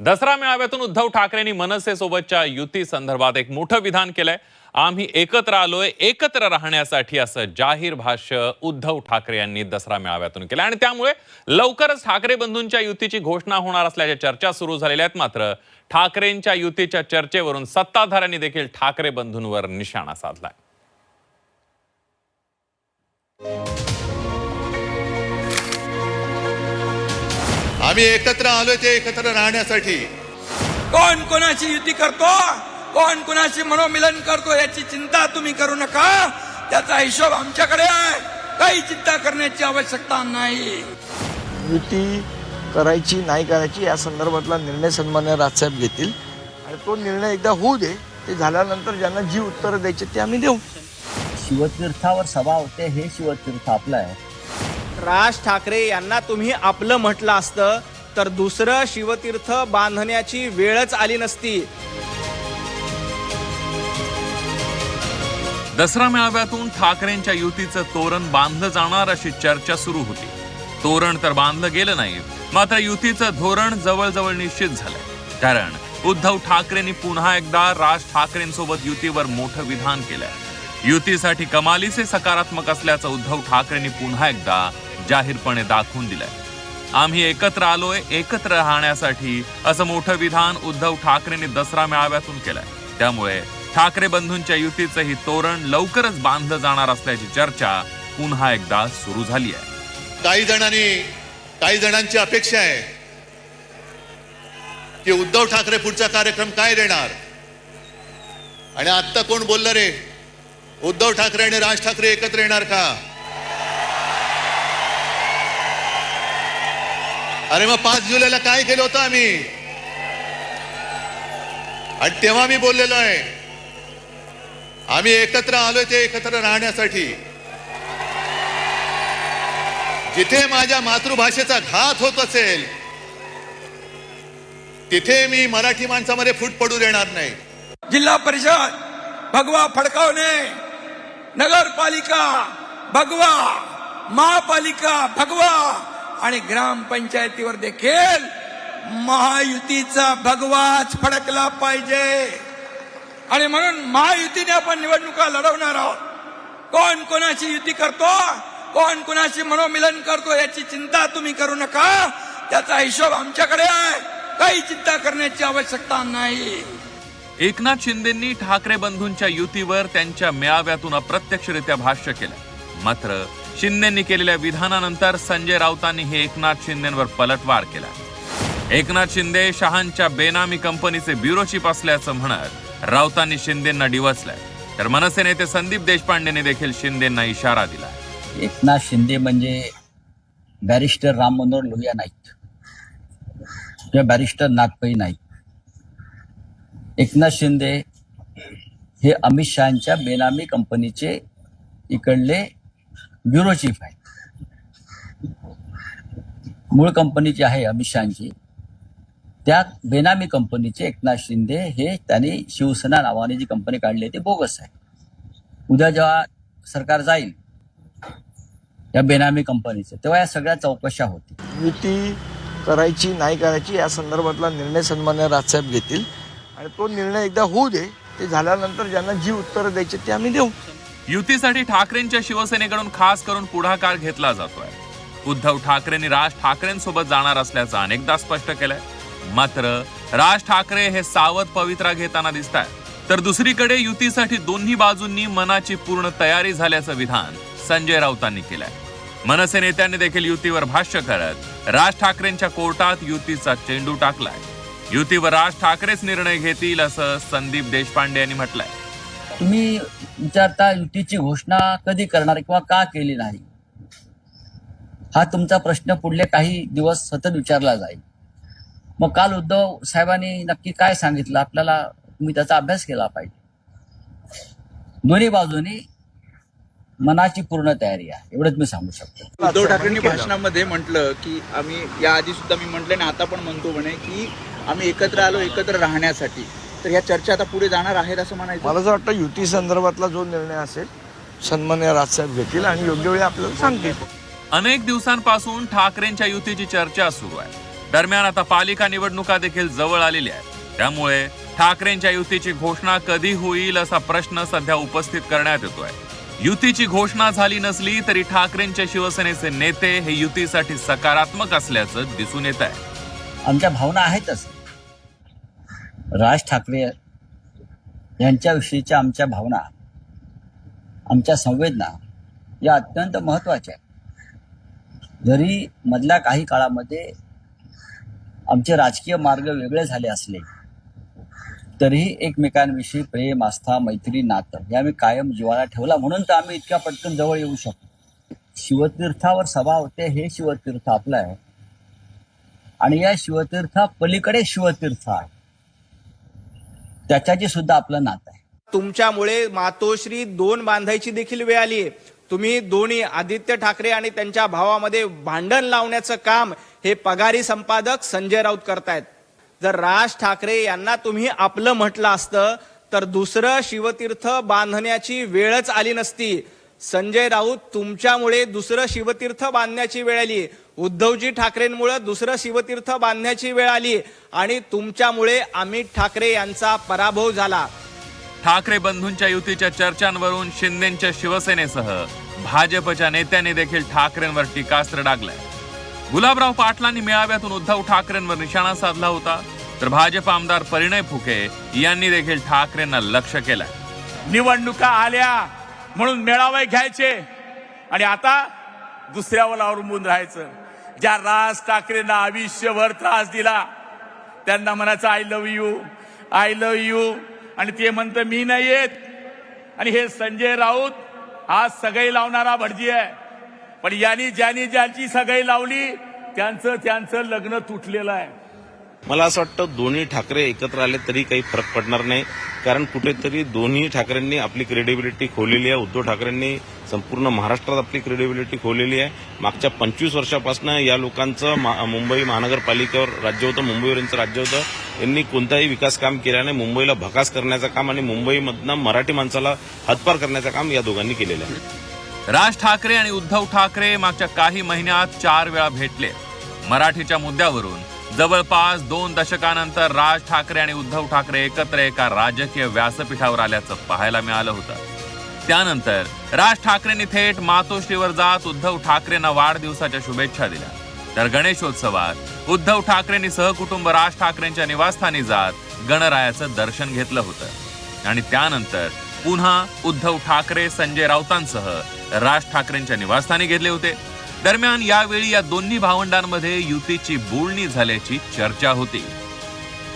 दसरा मेळाव्यातून उद्धव ठाकरेंनी मनसे सोबतच्या युती संदर्भात एक मोठं विधान केलंय. आम्ही एकत्र आलोय एकत्र राहण्यासाठी असं जाहीर भाष्य उद्धव ठाकरे यांनी दसरा मेळाव्यातून केलं आणि त्यामुळे लवकरच ठाकरे बंधूंच्या युतीची घोषणा होणार असल्याच्या चर्चा सुरू झालेल्या आहेत. मात्र ठाकरेंच्या युतीच्या चर्चेवरून सत्ताधाऱ्यांनी देखील ठाकरे बंधूंवर निशाणा साधलाय. आम्ही एकत्र आलोय ते एकत्र राहण्यासाठी. कोण कोणाची युती करतो कोण कोणाशी मनोमिलन करतो याची चिंता तुम्ही करू नका. त्याचा हिशोब आमच्याकडे आहे. काही चिंता करण्याची आवश्यकता नाही. युती करायची नाही करायची या संदर्भातला निर्णय सन्मान्य राजसाहेब घेतील. आणि तो निर्णय एकदा होऊ दे ते झाल्यानंतर ज्यांना जी उत्तरं द्यायची ते आम्ही देऊ. शिवतीर्थावर सभा होते हे शिवतीर्थ आपलं आहे. राज ठाकरे यांना तुम्ही आपलं म्हटलं असतं तर दुसरं शिवतीर्थ बांधण्याची वेळच आली नसती. दसरा मेळाव्यातून ठाकरेंच्या युतीचं तोरण बांधलं जाणार अशी चर्चा सुरू होती. तोरण तर बांधलं गेलं नाही मात्र युतीचं धोरण जवळजवळ निश्चित झालंय. कारण उद्धव ठाकरेंनी पुन्हा एकदा राज ठाकरेंसोबत युतीवर मोठं विधान केलंय. युतीसाठी कमालीचे सकारात्मक असल्याचं उद्धव ठाकरेंनी पुन्हा एकदा जाहीरपणे दाखवून दिलंय. आम्ही एकत्र आलोय एकत्र राहण्यासाठी असं मोठं विधान उद्धव ठाकरेंनी दसरा मेळाव्यातून केलंय. त्यामुळे ठाकरे बंधूंच्या युतीचं ही तोरण लवकरच बांधलं जाणार असल्याची चर्चा पुन्हा एकदा सुरू झाली आहे. काही जणांनी काही जणांची अपेक्षा आहे की उद्धव ठाकरे पुढचा कार्यक्रम काय देणार? आणि आत्ता कोण बोललं रे? उद्धव ठाकरे आणि राज ठाकरे एकत्र येणार का? अरे मग पाच जुलैला काय केलं होतं आम्ही? आणि तेव्हा मी बोललेलो आहे आम्ही एकत्र आलोय ते एकत्र राहण्यासाठी. जिथे माझ्या मातृभाषेचा घात होत असेल तिथे मी मराठी माणसामध्ये फूट पडू देणार नाही. जिल्हा परिषद भगवा फडकावणे नगरपालिका भगवा महापालिका भगवा आणि ग्रामपंचायतीवर देखील महायुतीचा भगवाच फडकला पाहिजे. आणि म्हणून महायुतीने आपण निवडणुका लढवणार आहोत. कोण कोणाची युती करतो कोण कोणाशी मनोमिलन करतो याची चिंता तुम्ही करू नका. त्याचा हिशोब आमच्याकडे आहे. काही चिंता करण्याची आवश्यकता नाही. एकनाथ शिंदेंनी ठाकरे बंधूंच्या युतीवर त्यांच्या मेळाव्यातून अप्रत्यक्षरित्या भाष्य केलं. मात्र शिंदेंनी केलेल्या विधानानंतर संजय राऊतांनी हे एकनाथ शिंदेंवर पलटवार केला. एकनाथ शिंदे शहांच्या बेनामी कंपनीचे ब्युरोशिप असल्याचं म्हणत राऊतांनी शिंदेंना डिवचलंय. तर मनसे नेते संदीप देशपांडेने देखील शिंदेंना इशारा दिला. एकनाथ शिंदे म्हणजे बॅरिस्टर राम मनोहर लोहिया नाहीत किंवा बॅरिस्टर नागपई नाहीत एकनाथ शिंदे हे अमित शहाच्या बेनामी कंपनीचे इकडले ब्युरो चीफ आहेत मूळ कंपनी जी आहे अमित शहाची त्या बेनामी कंपनीचे एकनाथ शिंदे हे त्यांनी शिवसेना नावाने जी कंपनी काढली आहे ती बोगस आहे. उद्या जेव्हा सरकार जाईल या बेनामी कंपनीचं तेव्हा या सगळ्या चौकशा होतील. युती करायची नाही करायची या संदर्भातला निर्णय सन्मान्य राजसाहेब घेतील. आणि तो निर्णय एकदा होऊ दे ते झाल्यानंतर ज्यांना जी उत्तरं द्यायची ते आम्ही देऊ. युतीसाठी ठाकरेंच्या शिवसेनेकडून खास करून पुढाकार घेतला जातोय. उद्धव ठाकरेंनी राज ठाकरेंसोबत जाणार असल्याचं अनेकदा स्पष्ट केलंय. मात्र राज ठाकरे हे सावध पवित्रा घेताना दिसत आहेत तर दुसरीकडे युतीसाठी दोन्ही बाजूंनी मनाची पूर्ण तयारी झाल्याचं विधान संजय राऊतांनी केलंय. मनसे नेत्यांनी देखील युतीवर भाष्य करत राज ठाकरेंच्या कोर्टात युतीचा चेंडू टाकलाय. युतीवर राज ठाकरेच निर्णय घेतील असं संदीप देशपांडे यांनी म्हटलंय. तुम्ही विचारता युतीची घोषणा कधी करणार किंवा का केली नाही? हा तुमचा प्रश्न पुढले काही दिवस सतत विचारला जाईल. मग काल उद्धव साहेबांनी नक्की काय सांगितलं? आपल्याला तुम्ही त्याचा अभ्यास केला पाहिजे. दोन्ही बाजूनी मनाची पूर्ण तयारी आहे. एवढंच मी सांगू शकतो. उद्धव ठाकरेंनी भाषणामध्ये म्हटलं की आम्ही या आधी सुद्धा मी म्हटलं आणि आता पण म्हणतो म्हणे की आम्ही एकत्र आलो एकत्र राहण्यासाठी. तर ह्या चर्चा आता पुढे जाणार आहेत असं म्हणायचं? मला असं वाटतं युती संदर्भातला जो निर्णय असेल सन्मान्य राजसाहेब घेतील आणि योग्य वेळी आपल्याला सांगतील. अनेक दिवसांपासून ठाकरेंच्या युतीची चर्चा सुरू आहे. दरम्यान आता पालिका निवडणुका देखील जवळ आलेल्या आहेत. त्यामुळे ठाकरेंच्या युतीची घोषणा कधी होईल असा प्रश्न सध्या उपस्थित करण्यात येतोय. युतीची घोषणा झाली नसली तरी ठाकरेंच्या शिवसेनेचे नेते हे युतीसाठी सकारात्मक असल्याचं दिसून येत आहे. आमच्या भावना आहेतच. राज ठाकरे यांच्याविषयीच्या आमच्या भावना आमच्या संवेदना या अत्यंत महत्त्वाच्या आहेत. जरी मधल्या काही काळामध्ये आमचे राजकीय मार्ग वेगळे झाले असले तरीही एकमेकांविषयी प्रेम आस्था मैत्री नातं हे आम्ही कायम जीवाला ठेवला. म्हणून तर आम्ही इतक्या पटकन जवळ येऊ शकतो. शिवतीर्थावर सभा होते हे शिवतीर्थ आपलं आहे. आणि या शिवतीर्था पलीकडे शिवतीर्थ आहे. त्याच्याशी सुद्धा आपलं नातं आहे. तुमच्यामुळे मातोश्री दोन बांधायची देखील वेळ आली तुम्ही दोन्ही आदित्य ठाकरे आणि त्यांच्या भावामध्ये भांडण लावण्याचं काम हे पगारी संपादक संजय राऊत करतायत. जर राज ठाकरे यांना तुम्ही आपलं म्हटलं असतं तर दुसरं शिवतीर्थ बांधण्याची वेळच आली नसती. संजय राऊत तुमच्यामुळे दुसरं शिवतीर्थ बांधण्याची वेळ आली. उद्धवजी ठाकरेंमुळे दुसरं शिवतीर्थ बांधण्याची वेळ आली आणि तुमच्यामुळे अमित ठाकरे यांचा पराभव झाला. ठाकरे बंधूंच्या युतीच्या चर्चांवरून शिंदेच्या शिवसेनेसह भाजपच्या नेत्यांनी देखील ठाकरेंवर टीकास्त्र डागलंय. गुलाबराव पाटलांनी मेळाव्यातून उद्धव ठाकरेंवर निशाणा साधला होता तर भाजप आमदार परिणय फुके यांनी देखील ठाकरेंना लक्ष केलंय. निवडणुका आल्या. म्हणून मेळावे घ्यायचे. आणि आता दुसऱ्यावर अवलंबून राहायचं. ज्या राज ठाकरेंना आयुष्यभर त्रास दिला त्यांना म्हणायचं I love you I love you आणि ते म्हणतं मी नाही येत. आणि हे संजय राऊत हा सगळी लावणारा भटजी आहे. पण यांनी ज्यांनी ज्यांची सगळी लावली त्यांचं त्यांचं लग्न तुटलेलं आहे. मला असं वाटतं दोन्ही ठाकरे एकत्र आले तरी काही फरक पडणार नाही. कारण कुठेतरी दोन्ही ठाकरेंनी आपली क्रेडिबिलिटी खोलेली आहे. उद्धव ठाकरेंनी संपूर्ण महाराष्ट्रात आपली क्रेडिबिलिटी खोलेली आहे. मागच्या पंचवीस वर्षापासून या लोकांचं मा- मुंबई महानगरपालिकेवर राज्य होतं मुंबईवर यांचं राज्य होतं. यांनी कोणताही विकास काम केला नाही. मुंबईला भकास करण्याचं काम आणि मुंबईमधनं मराठी माणसाला हातपार करण्याचं काम या दोघांनी केलेलं आहे. राज ठाकरे आणि उद्धव ठाकरे मागच्या काही महिन्यात चार वेळा भेटले. मराठीच्या मुद्द्यावरून जवळपास दोन दशकानंतर राज ठाकरे आणि उद्धव ठाकरे एकत्र एका राजकीय व्यासपीठावर आल्याचं पाहायला मिळालं होतं. त्यानंतर राज ठाकरेंनी थेट मातोश्रीवर जात उद्धव ठाकरेंना वाढदिवसाच्या शुभेच्छा दिल्या. तर गणेशोत्सवात उद्धव ठाकरेंनी सहकुटुंब राज ठाकरेंच्या निवासस्थानी जात गणरायाचं दर्शन घेतलं होतं. आणि त्यानंतर पुन्हा उद्धव ठाकरे संजय राऊतांसह राज ठाकरेंच्या निवासस्थानी घेतले होते. दरम्यान यावेळी या दोन्ही भावंडांमध्ये युतीची बोलणी झाल्याची चर्चा होती.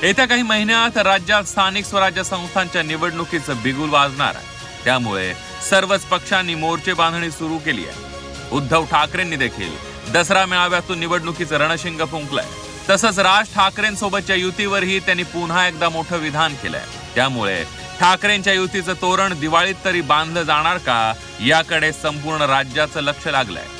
येत्या काही महिन्यात राज्यात स्थानिक स्वराज्य संस्थांच्या निवडणुकीचं बिगुल वाजणार त्यामुळे सर्वच पक्षांनी मोर्चे बांधणी सुरू केली आहे. उद्धव ठाकरेंनी देखील दसरा मेळाव्यातून निवडणुकीचं रणशिंग फुंकलंय. तसंच राज ठाकरेंसोबतच्या युतीवरही त्यांनी पुन्हा एकदा मोठं विधान केलंय. त्यामुळे ठाकरेंच्या युतीचं तोरण दिवाळीत तरी बांधलं जाणार का याकडे संपूर्ण राज्याचं लक्ष लागलंय.